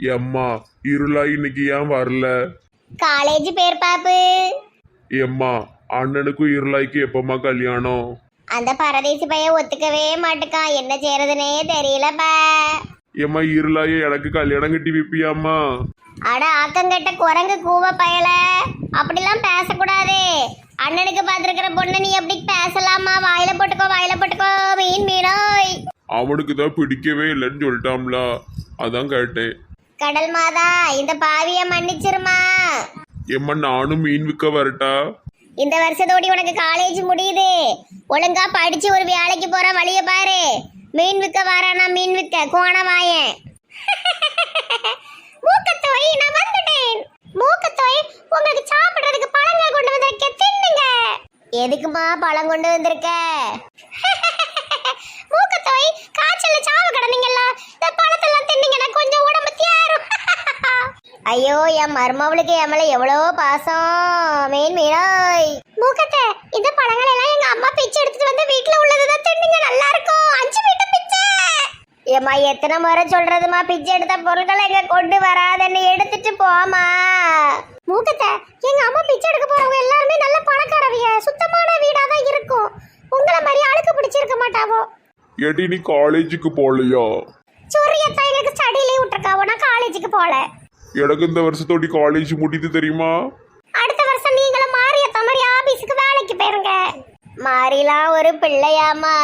எம்மா இருளா இன்னைக்கு ஏன் வரல? காலேஜ் பேர் பாப்பு. எம்மா அண்ணனுக்கும் இருளாய்க்கு எப்பமா கல்யாணம்? அந்த பரதேசி பையன் ஒத்துக்கவே மாட்டுக்கான். என்ன செய்யறதுனே தெரியலப்பா எம்மா இருளாயே எனக்கு கல்யாணம் கட்டி வைப்பியாம்மா? அட ஆக்கங்கட்ட குரங்கு கூவ பயல. அப்படிலாம் பேசக்கூடாது. அண்ணனுக்கு பார்த்துருக்கிற பொண்ணு நீ எப்படி பேசலாமா? வாயில போட்டுக்கோ வாயில போட்டுக்கோ மீன் மீனோய் அவனுக்கு தான் பிடிக்கவே இல்லைன்னு சொல்லிட்டாம்ல. அதான் கேட்டேன். கடல் மாதா இந்த பாவிய மன்னிச்சிருமா? எம்மா நானும் மீன் விற்க வரட்டா? இந்த வருஷத்தோடி உனக்கு காலேஜ் முடியுது. ஒழுங்கா படிச்சு ஒரு வேலைக்கு போற வழிய பாரு. மீன் விற்க வாரானா மீன் விற்க. கோண வாயன். மூக்கத்தோய் நான் வந்துட்டேன். மூக்கத்தோய் உங்களுக்கு சாப்பிடுறதுக்கு பழங்கள் கொண்டு வந்திருக்க தின்னுங்க. எதுக்குமா பழம் கொண்டு வந்திருக்க? மூக்கத்தோய் ஐயோ என் மருமவளுக்கு என் மேல எவ்வளோ பாசம் மீன் மீனாய் மூக்கத்தை இந்த பழங்கள் எல்லாம் எங்க அம்மா பிச்சை எடுத்துட்டு வந்து வீட்டுல உள்ளதுதான் தின்னுங்க நல்லா இருக்கும் அஞ்சு வீட்டு பிச்சை ஏம்மா எத்தனை முறை சொல்றதுமா பிச்சை எடுத்த பொருட்களை எங்க கொண்டு வராதன்னு எடுத்துட்டு போமா மூக்கத்தை எங்க அம்மா பிச்சை எடுக்க போறவங்க எல்லாருமே நல்ல பணக்காரவிய சுத்தமான வீடா தான் இருக்கும் உங்களை மாதிரி அழுக்கு பிடிச்சிருக்க மாட்டாவோ ஏட்டி நீ காலேஜுக்கு போகலையா சொரியத்தான் எங்களுக்கு ஸ்டடியிலே விட்டுருக்காவோ நான் காலேஜுக்கு போல எனக்கு இந்த வருஷத்தோடி காலேஜ் முடியுது தெரியுமா? அடுத்த வருஷம் நீங்களும் மாரியத்த மாதிரி ஆபீஸுக்கு வேலைக்கு போயிருங்க. மாறிலாம் ஒரு பிள்ளையாமா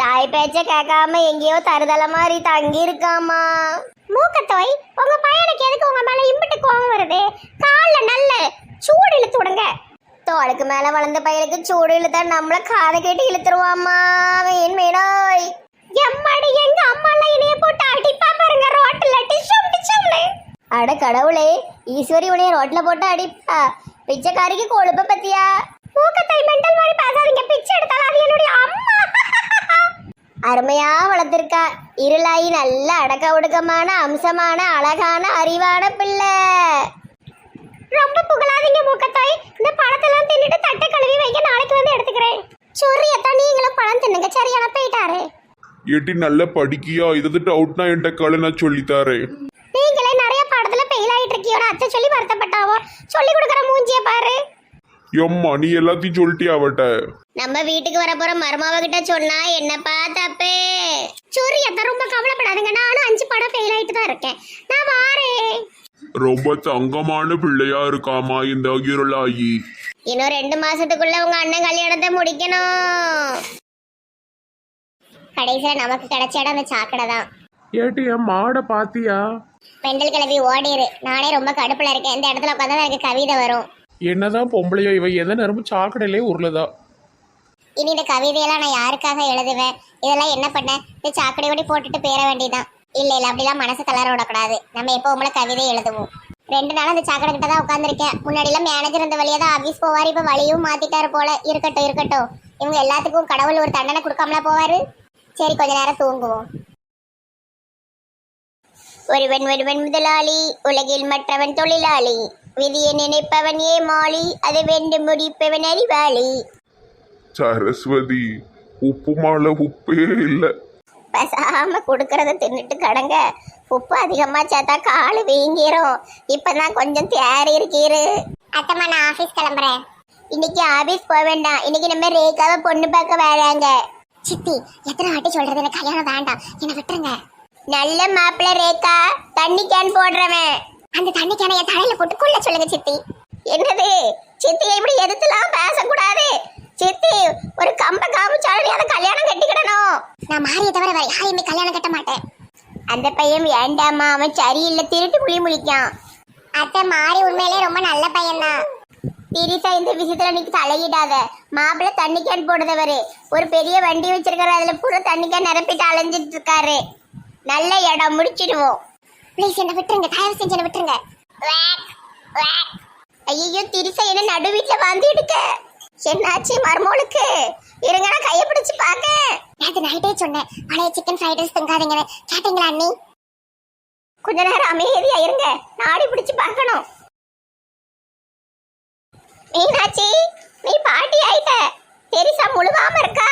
தாய் பேச்ச கேட்காம எங்கேயோ தருதல மாதிரி தங்கி இருக்காமா மூக்கத்தோய் உங்க பையனுக்கு எதுக்கு உங்க மேல இம்பிட்டு கோவம் வருது? கால்ல நல்ல சூடு இழுத்து விடுங்க. தோளுக்கு மேல வளர்ந்த பையனுக்கு சூடு இழுத்தா நம்மள காதை கேட்டு இழுத்துருவாமா மீன் மீனோய் எம்மாடி எங்க அம்மா எல்லாம் இணைய போட்டு அடிப்பா பாருங்க ரோட்ல டிஷம் டிஷம்னு அட கடவுளே ஈஸ்வரி உடைய ரோட்ல போட்டு அடிப்பா. பிச்சைக்காரிக்கு கொழுப்ப பத்தியா? மூக்கத்தை மெண்டல் மாதிரி பேசாதீங்க பிச்சை எடுத்தாலும் அது என்னுடைய அம்மா. அருமையா வளர்த்திருக்கா. இருளாயி நல்ல அடக்க ஒடுக்கமான அம்சமான அழகான அறிவான பிள்ளை. ரொம்ப புகழாதீங்க மூக்கத்தாய். இந்த பழத்தெல்லாம் தின்னுட்டு தட்டை கழுவி வைக்க நாளைக்கு வந்து எடுத்துக்கிறேன். சொரியத்தான் நீங்களும் பழம் தின்னுங்க சரியான போயிட்டாரு. எட்டி நல்ல படிக்கியா? இதை அவுட்னா என்கிட்ட கலை நான் சொல்லித்தாரேன் நீங்களே நிறைய பாடத்துல ஃபெயில் ஆயிட்டு இருக்கியோட அத்தை சொல்லி வருத்தப்பட்டாவோ சொல்லி கொடுக்குற மூஞ்சிய பாரு எம்மா நீ எல்லாத்தையும் சொல்லிட்டியா அவட்ட? நம்ம வீட்டுக்கு வர போற மருமாவ கிட்ட சொன்னா என்னப்பா தப்பு? சூரி அத்தை ரொம்ப கவலைப்படாதுங்க. நானும் அஞ்சு படம் ஃபெயில் ஆயிட்டு தான் இருக்கேன். நான் வாரேன் ரொம்ப தங்கமான பிள்ளையா இருக்காமா இந்த இருளாயி? இன்னும் ரெண்டு மாசத்துக்குள்ள உங்க அண்ணன் கல்யாணத்தை முடிக்கணும். கடைசியில நமக்கு கிடைச்ச இடம் அந்த சாக்கடை தான். ஏட்டி என் மாடை பாத்தியா? பெண்டல் கிளம்பி ஓடிரு. நானே ரொம்ப கடுப்புல இருக்கேன். இந்த இடத்துல உட்காந்தா எனக்கு கவிதை வரும். என்னதான் பொம்பளையோ இவ எந்த நேரமும் சாக்கடையிலே உருளுதா? இனி இந்த கவிதையெல்லாம் நான் யாருக்காக எழுதுவேன்? இதெல்லாம் என்ன பண்ண? இந்த சாக்கடை ஓடி போட்டுட்டு பேர வேண்டியதான் இல்ல இல்ல அப்படிலாம் மனசு கலர விடக்கூடாது. நம்ம எப்போ உங்களை கவிதை எழுதுவோம். ரெண்டு நாள் அந்த சாக்கடை கிட்ட தான் உட்காந்துருக்கேன் முன்னாடிலாம் மேனேஜர் இந்த வழியா தான் ஆஃபீஸ் போவார். இப்போ வழியும் மாத்திட்டாரு போல. இருக்கட்டும் இருக்கட்டும். இவங்க எல்லாத்துக்கும் கடவுள் ஒரு தண்டனை கொடுக்காமல போவாரு? சரி கொஞ்ச நேரம் தூங்குவோம். ஒருவன் ஒருவன் முதலாளி உலகில் மற்றவன் தொழிலாளி. விதியை நினைப்பவன் ஏமாளி அதை வென்று முடிப்பவன் அறிவாளி. சரஸ்வதி உப்பு மாலை உப்பே இல்லை. பேசாம கொடுக்கறத தின்னுட்டு கடங்க. உப்பு அதிகமா சேர்த்தா காலு வீங்கிரும். இப்பதான் கொஞ்சம் தேறி இருக்கீரு. அத்தம்மா நான் ஆபீஸ் கிளம்புறேன். இன்னைக்கு ஆபீஸ் போக வேண்டாம். இன்னைக்கு நம்ம ரேகாவை பொண்ணு பார்க்க வராங்க. சித்தி எத்தனை வாட்டி சொல்றது? எனக்கு கல்யாணம் வேண்டாம். என்னை விட்டுருங்க. நல்ல மாப்பிள்ள ரேகா. தண்ணி கேன் போடுறவன். அந்த தண்ணி கேனை என் தலையில போட்டு கொள்ள சொல்லுங்க சித்தி. என்னது? சித்தி இப்படி எதிர்த்துலாம் பேசக்கூடாது? சித்தி ஒரு கம்ப காமிச்சாலும் அதை கல்யாணம் கட்டிக்கிடணும். நான் மாறிய தவிர வேற யாரையுமே கல்யாணம் கட்ட மாட்டேன். அந்த பையன் வேண்டாமா அவன் சரியில்லை. திருட்டு புளி முழிக்கான். அத்தை மாறி உண்மையிலே ரொம்ப நல்ல பையன்தான். திரிசா இந்த விஷயத்துல நீ தலையிடாத. மாப்பிள்ளை தண்ணி கேன் போடுதவரு. ஒரு பெரிய வண்டி வச்சிருக்காரு. அதுல பூரா தண்ணி கேன் நிரப்பிட்டு அலைஞ்சிட்டு இருக்காரு. நல்ல இடம். முடிச்சிடுவோம். ப்ளீஸ் என்ன விட்டுருங்க தயவு செஞ்சு என்ன விட்டுருங்க. ஐயோ திரிசா என்ன நடு வீட்டுல வந்து எடுக்க என்னாச்சு மர்மோளுக்கு? இருங்க நான் கையை பிடிச்சு பாக்க நேத்து நைட்டே சொன்னேன். பழைய சிக்கன் ஃப்ரைட் ரைஸ் திங்காதீங்கன்னு. கேட்டீங்களா அண்ணி? கொஞ்ச நேரம் அமைதியா இருங்க. நாடி பிடிச்சு பார்க்கணும். மீனாட்சி நீ பாட்டி ஆயிட்ட. தெரிசா முழுகாம இருக்கா?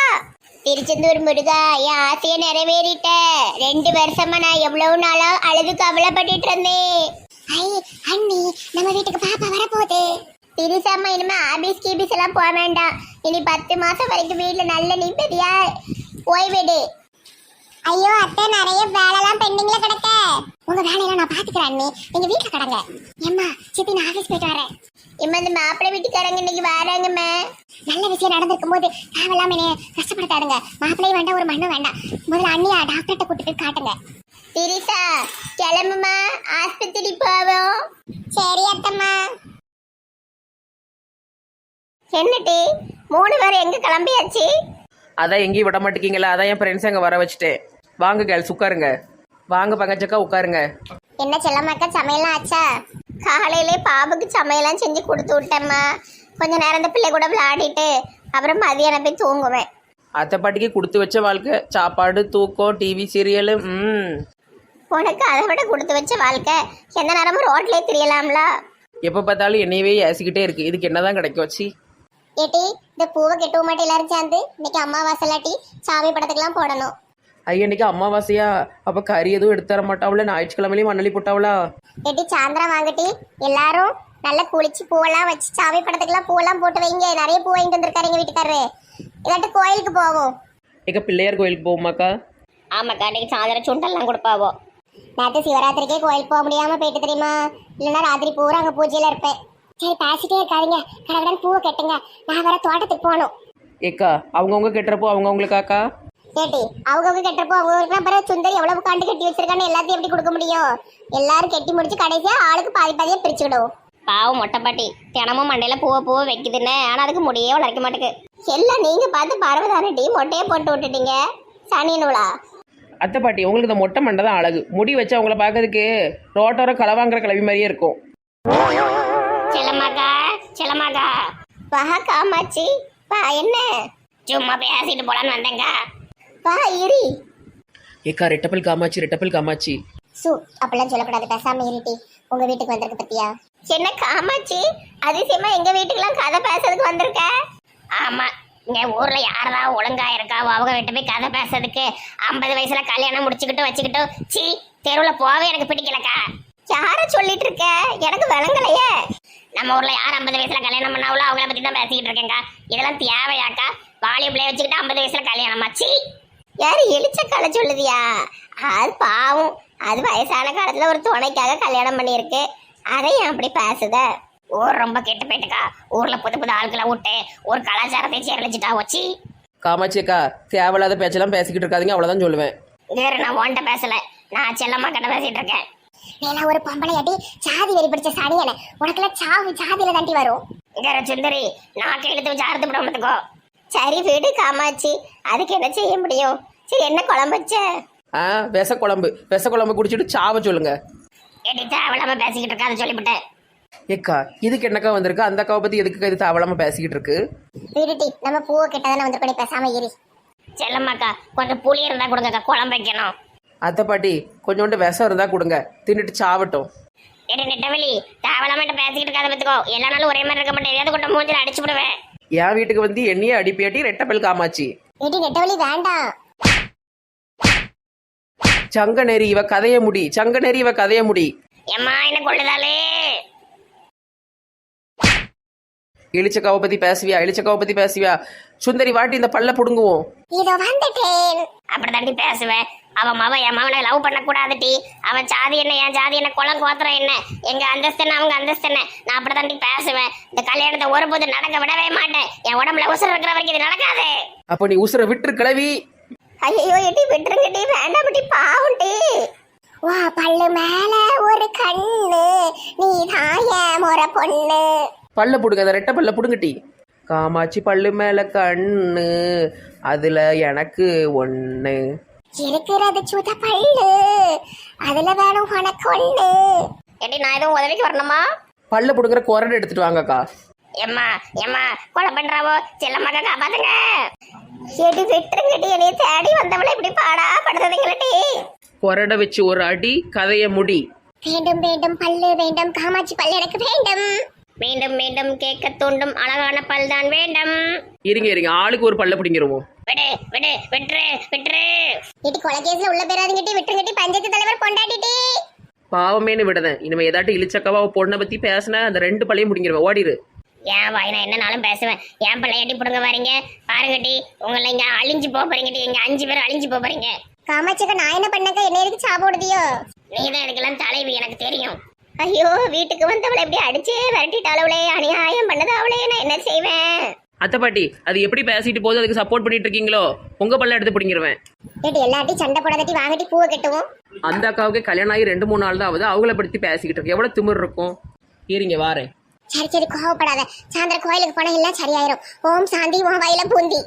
திருச்செந்தூர் முருகா என் ஆசையை நிறைவேறிட்ட. ரெண்டு வருஷமா நான் எவ்வளவு நாளா அழுது கவலைப்பட்டுட்டு இருந்தேன். ஐ அண்ணி நம்ம வீட்டுக்கு பாப்பா வரப்போகுது. திருசாம இனிமே ஆபீஸ் கீபீஸ் எல்லாம் போக வேண்டாம். இனி பத்து மாசம் வரைக்கும் வீட்டுல நல்ல நிம்மதியா ஓய்வெடு ஐயோ அத்தை நிறைய வேலைலாம் பெண்டிங்ல கிடக்க. உங்க வேலையெல்லாம் நான் பாத்துக்கிறேன் அண்ணி. நீங்க வீட்டுல கிடங்க. ஏம்மா சித்தி நான் ஆபீஸ் போயிட்டு வரேன். இம்மா இந்த மாப்பிள்ளை வீட்டுக்காரங்க இன்னைக்கு வராங்கம்மா. நல்ல விஷயம் நடந்திருக்கும் போது தேவையில்லாம என்னைய கஷ்டப்படுத்தாதுங்க. மாப்பிள்ளையும் வேண்டாம் ஒரு மண்ணும் வேண்டாம். முதல்ல அண்ணியா டாக்டர்கிட்ட கூட்டிட்டு காட்டுங்க. திரிசா கிளம்புமா? ஆஸ்பத்திரி போவோம். சரி அத்தம்மா. என்னடி மூணு பேர் எங்க கிளம்பியாச்சு? அதான் எங்கேயும் விட மாட்டேங்கிங்களா அதான் என் ஃப்ரெண்ட்ஸ் அங்கே வர வச்சுட்டேன். வாங்க கேர்ள்ஸ் உட்காருங்க. வாங்க பங்கச்சக்கா உட்காருங்க. என்ன செல்லமாக்கா சமையல்லாம் ஆச்சா? காலையிலே பாபுக்கு சமையல்லாம் செஞ்சு கொடுத்து விட்டேம்மா. கொஞ்ச நேரம் இந்த பிள்ளை கூட விளையாடிட்டு அப்புறம் மதியானம் போய் தூங்குவேன். அத்தை பாட்டிக்கு கொடுத்து வச்ச வாழ்க்கை. சாப்பாடு தூக்கம் டிவி சீரியலு ம். உனக்கு அதை விட கொடுத்து வச்ச வாழ்க்கை. எந்த நேரமும் ரோட்லயே தெரியலாம்ல. எப்போ பார்த்தாலும் என்னையவே ஏசிக்கிட்டே இருக்கு. இதுக்கு என்னதான் கிடைக்கும் வச்சு ஏட்டி இந்த பூவை கெட்டுவ மாட்டே எல்லாரும் சேர்ந்து. இன்னைக்கு அம்மாவாசை இல்லாட்டி சாமி படத்துக்குலாம் போடணும். ஐயா இன்னைக்கு அமாவாசையா அப்போ கறி எதுவும் எடுத்து தர மாட்டாவளா? ஞாயிற்றுக்கிழமையிலையும் மண்ணலி போட்டாவளா? ஏட்டி சாயந்தரம் வாங்கட்டி எல்லாரும் நல்லா குளிச்சு பூவெல்லாம் வச்சு சாமி படத்துக்குலாம் பூவெல்லாம் போட்டு வைங்க. நிறைய பூ வாங்கிட்டு வந்திருக்காரு எங்க வீட்டுக்காரரு. இல்லாட்டி கோயிலுக்கு போவோம். எங்க பிள்ளையார் கோயிலுக்கு போகுமாக்கா ஆமாக்கா இன்னைக்கு சாயந்தரம் சுண்டெல்லாம் கொடுப்பாவோ. நேற்று சிவராத்திரிக்கே கோயிலுக்கு போக முடியாம போயிட்டு தெரியுமா? இல்லைன்னா ராத்திரி பூரா அங்கே பூஜையில இருப்பேன். சரி பேசிட்டே இருக்காதீங்க. கடகடன் பூவை கட்டுங்க. நான் வேற தோட்டத்துக்கு போகணும். ஏக்கா அவங்கவுங்க கெட்டுறப்போ அவங்கவுங்களுக்காக்கா? கேட்டி அவங்கவுங்க கட்டுறப்போ அவங்களுக்கு அப்புறம் சுந்தரி எவ்வளவு காண்டு கட்டி வச்சிருக்கான்னு எல்லாத்தையும் எப்படி கொடுக்க முடியும்? எல்லாரும் கட்டி முடிச்சு கடைசியா ஆளுக்கு பாதி பாதியா பிரிச்சுக்கிடும். பாவம் மொட்டைப்பாட்டி தினமும் மண்டையில பூவை பூவை வைக்குதுன்னு. ஆனா அதுக்கு முடியே வளர்க்க மாட்டேங்குது எல்லாம் நீங்க பார்த்து பரவதானட்டி மொட்டையை போட்டு விட்டுட்டீங்க. சனி நூலா. அத்தை பாட்டி உங்களுக்கு இந்த மொட்டை மண்டை தான் அழகு. முடி வச்சு அவங்கள பார்க்கறதுக்கு ரோட்டோர களவாங்கிற கிளவி மாதிரியே இருக்கும். செல்லமாக்கா செல்லமாக்கா வா காமாச்சி வா என்ன? சும்மா பேசிட்டு போலான்னு வந்தேங்க வா இரி. ஏக்கா ரெட்டப்பல் காமாச்சி ரெட்டப்பல் காமாச்சி சு அப்பெல்லாம் சொல்லக்கூடாது. பேசாம இருட்டி உங்க வீட்டுக்கு வந்திருக்க பத்தியா? என்ன காமாச்சி அதிசயமா எங்க வீட்டுக்குலாம் கதை பேசுறதுக்கு வந்திருக்க? ஆமா. இங்க ஊர்ல யாரதான் ஒழுங்கா இருக்காவோ அவங்க வீட்டு போய் கதை பேசுறதுக்கு ஐம்பது வயசுல கல்யாணம் முடிச்சுக்கிட்டு வச்சுக்கிட்டு சீ தெருவுல போவே எனக்கு பிடிக்கலக்கா. யார சொல்லிட்டு இருக்க? எனக்கு விளங்கலையே. நம்ம ஊர்ல யார் ஐம்பது வயசுல கல்யாணம் பண்ணாவளோ அவங்கள பத்தி தான் பேசிக்கிட்டு இருக்கேங்க இதெல்லாம் தேவையாக்கா. வாலிய பிள்ளைய வச்சுக்கிட்டு ஐம்பது வயசுல கல்யாணம்? ஆச்சு யாரு கலை சொல்லுதியா? அது பாவம். அது வயசான காலத்துல ஒரு துணைக்காக கல்யாணம் பண்ணியிருக்கு. அதை ஏன் அப்படி பேசுத. ஊர் ரொம்ப கெட்டு போயிட்டுக்கா. ஊர்ல புது புது ஆட்களை விட்டு ஒரு கலாச்சாரத்தை சீரழிச்சிட்டா வச்சு காமாட்சி அக்கா தேவையில்லாத பேச்செல்லாம் பேசிக்கிட்டு இருக்காதீங்க அவ்வளோதான் சொல்லுவேன். வேற நான் உன்கிட்ட பேசல. நான் செல்லம்மா கிட்ட பேசிட்டு இருக்கேன். நீலாம் ஒரு பொம்பளை அடி சாதி வெறி பிடிச்ச சனியன உனக்கெல்லாம் சாவு ஜாதியில தாண்டி வரும். வேற சுந்தரி நான் எழுத்து வச்சு அறுத்து விடாமத்துக்கோ சரி வீடு காமாச்சி அதுக்கு என்ன செய்ய முடியும்? சரி என்ன குழம்பு வச்ச? ஆ விச குழம்பு. விச குழம்பு குடிச்சிட்டு சாவ சொல்லுங்க. எடி தேவையில்லாம பேசிக்கிட்டு இருக்காது சொல்லிவிட்டேன். ஏக்கா இதுக்கு என்னக்கா வந்திருக்கு? அந்த அக்காவை பத்தி எதுக்கு இது தேவலாம பேசிக்கிட்டு இருக்கு? வீடுட்டி நம்ம பூவை கிட்டதானே வந்து பண்ணி பேசாம இரு. செல்லம்மாக்கா கொஞ்சம் புளி இருந்தா கொடுங்கக்கா குழம்பு வைக்கணும். அத்தை பாட்டி கொஞ்சோண்டு விஷம் இருந்தா கொடுங்க. தின்னுட்டு சாவட்டும். எடி நெட்டவெளி தேவையில்லாம பேசிக்கிட்டு இருக்காத பத்துக்கோ எல்லா நாளும் ஒரே மாதிரி இருக்க மாட்டேன். எதையாவது கொண்டு மூஞ்சில அடிச்சு விடுவேன். என் வீட்டுக்கு வந்து எண்ணியே அடிப்பியாட்டி ரெட்டப்பல் காமாச்சி எடி நெட்டவெளி வேண்டாம். சங்க நெறி இவ கதைய முடி. சங்க நெறி இவ கதைய முடி. எம்மா என்ன கொள்ளுதாலே இளிச்சக்காவை பத்தி பேசுவியா? இளிச்சக்காவை பத்தி பேசுவியா? சுந்தரி வாட்டி இந்த பல்ல புடுங்குவோம். இதோ வந்துட்டேன். அப்படிதாண்டி பேசுவேன் அவன் மவ என் மவனை லவ் பண்ணக்கூடாதுடி அவன் ஜாதி என்ன என் ஜாதி என்ன குளம் கோத்திரம் என்ன எங்க அந்தஸ்து என்ன அவங்க அந்தஸ்து என்ன? நான் அப்படிதாண்டி பேசுவேன் இந்த கல்யாணத்தை ஒருபோது நடக்க விடவே மாட்டேன். என் உடம்புல உசுர் இருக்கிற வரைக்கும் இது நடக்காது. அப்ப நீ உசுர விட்டுரு கிளவி ஐயோ எட்டி விட்டுருங்கடி வேண்டாம் டி பாவுண்டி வா பல்லு மேல ஒரு கண்ணு. நீ தாய முறை பொண்ணு. பல்ல புடுங்க அந்த ரெட்டை பல்ல புடுங்கட்டி. காமாட்சி பல்லு மேல கண்ணு. அதுல எனக்கு ஒண்ணு. இருக்கிறது சுத பல்லு. அதுல வேணும் உனக்கு ஒண்ணு. எடி நான் எதுவும் உதவிக்கு வரணுமா? பல்ல புடுங்குற குரடு எடுத்துட்டு வாங்கக்கா. எம்மா எம்மா கொலை பண்றாவோ? செல்லம்மாக்கா காப்பாத்துங்க. எடி விட்டுருங்கடி என்னைய தேடி வந்தவளை இப்படி பாடா படுத்துறீங்களடி குரடை வச்சு ஒரு அடி கதைய முடி. வேண்டும் வேண்டும் பல்லு வேண்டும் காமாட்சி பல்லு எனக்கு வேண்டும். மீண்டும் மீண்டும் கேட்க தூண்டும் அழகான பல் தான் வேண்டும். இருங்க இருங்க ஆளுக்கு ஒரு பல்ல பிடிங்கிருவோம். விடு விடு விட்டுரு விட்டுரு. இட்டி கொலைகேஸ்ல உள்ள பேராதுங்கிட்டி விட்டுருங்கிட்டி பஞ்சாயத்து தலைவர் கொண்டாடிட்டி பாவமேனு விடுதேன். இனிமே ஏதாட்டும் இழிச்சக்காவா பொண்ணை பத்தி பேசினா அந்த ரெண்டு பழையும் முடிங்கிருவேன் ஓடிரு. ஏன் வாய் நான் என்னனாலும் பேசுவேன். ஏன் பிள்ளையாட்டி பிடுங்க வரீங்க பாருங்கட்டி உங்களை இங்க அழிஞ்சு போறீங்கட்டி இங்க அஞ்சு பேர் அழிஞ்சு போறீங்க. காமாட்சிக்க நான் என்ன பண்ணக்க? என்ன எதுக்கு சாப்பிடுதியோ நீ தான் இதுக்கெல்லாம் தலைவி எனக்கு தெரியும். ஐயோ வீட்டுக்கு வந்தவளை இப்படி அடிச்சே விரட்டிட்டாளவளே. அநியாயம் பண்ணது அவளே நான் என்ன செய்வேன்? அத்தை பாட்டி அது எப்படி பேசிட்டு போகுது? அதுக்கு சப்போர்ட் பண்ணிட்டு இருக்கீங்களோ? உங்க பல்ல எடுத்து பிடிங்கிருவேன். ஏட்டி எல்லாத்தையும் சண்டை போடாதட்டி வாங்கட்டி பூவை கட்டுவோம். அந்த அக்காவுக்கு கல்யாணம் ஆகி ரெண்டு மூணு நாள் தான் ஆகுது. அவங்கள படுத்தி பேசிக்கிட்டு இருக்கு எவ்வளவு திமிர் இருக்கும்? இருங்க வாரேன். சரி சரி கோவப்படாத. சாயந்தரம் கோயிலுக்கு போனா எல்லாம் சரியாயிரும். ஓம் சாந்தி உன் வயல பூந்தி.